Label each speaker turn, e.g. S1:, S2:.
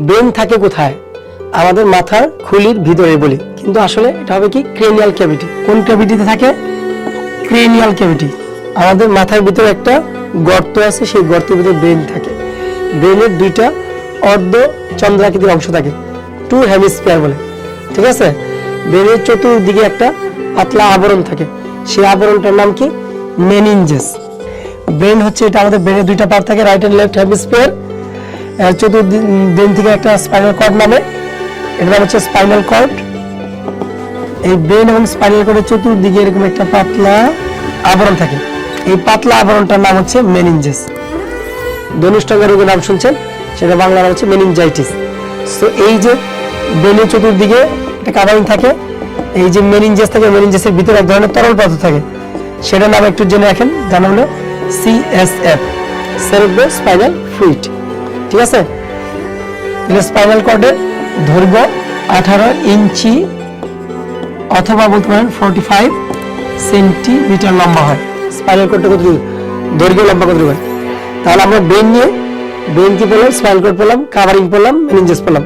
S1: Brain থাকে কোথায়? আমাদের মাথার খুলির ভিতরে বলি। কিন্তু আসলে এটা হবে কি? Cranial cavity. কোন ক্যাভিটিতে থাকে? Cranial cavity. আমাদের মাথার ভিতরে একটা গর্ত আছে, সেই গর্তের ভিতরে ব্রেন থাকে। ব্রেনের দুইটা অর্ধ চন্দ্রাকৃতির অংশ থাকে। টু হেমিস্ফিয়ার বলে। ঠিক আছে? ব্রেনের চতুর্দিকে একটা পাতলা আবরণ থাকে। সেই আবরণটার নাম কি? মেনিনজেস। ব্রেন হচ্ছে এটা, আমাদের ব্রেনের দুইটা পার্ট থাকে, রাইট এন্ড লেফট হেমিস্ফিয়ার চতুর্দিন থেকে একটা স্পাইনাল কর্ড নামে। এটার নাম হচ্ছে স্পাইনাল কর্ড এই ব্রেন এবং স্পাইনাল কর্ডের চতুর্দিকে এরকম একটা পাতলা আবরণ থাকে। এই পাতলা আবরণটার নাম হচ্ছে মেনিনজেস ধনুষ্টঙ্গা রোগের নাম শুনছেন? সেটা বাংলা নাম হচ্ছে মেনিনজাইটিস সো এই যে ব্রেনের চতুর্দিকে একটা কাভারিং থাকে, এই যে মেনিনজেস থাকে মেনিনজেসের ভিতরে এক ধরনের তরল পদার্থ থাকে। সেটার নাম একটু জেনে রাখেন নাম হলো সিএসএফ সেরেব্রো স্পাইনাল ফ্লুইড ঠিক আছে? স্পাইনাল কর্ডের দৈর্ঘ্য আঠারো ইঞ্চি অথবা বলতে পারেন ফোরটি ফাইভ সেন্টিমিটার লম্বা হয়। স্পাইনাল কর্ডটা কত দৈর্ঘ্য লম্বা কত হয় তাহলে আমরা ব্রেন নিয়ে ব্রেন কি পেলাম? স্পাইনাল কর্ড পেলাম কাভারিং পেলাম মেনিঞ্জেস পেলাম।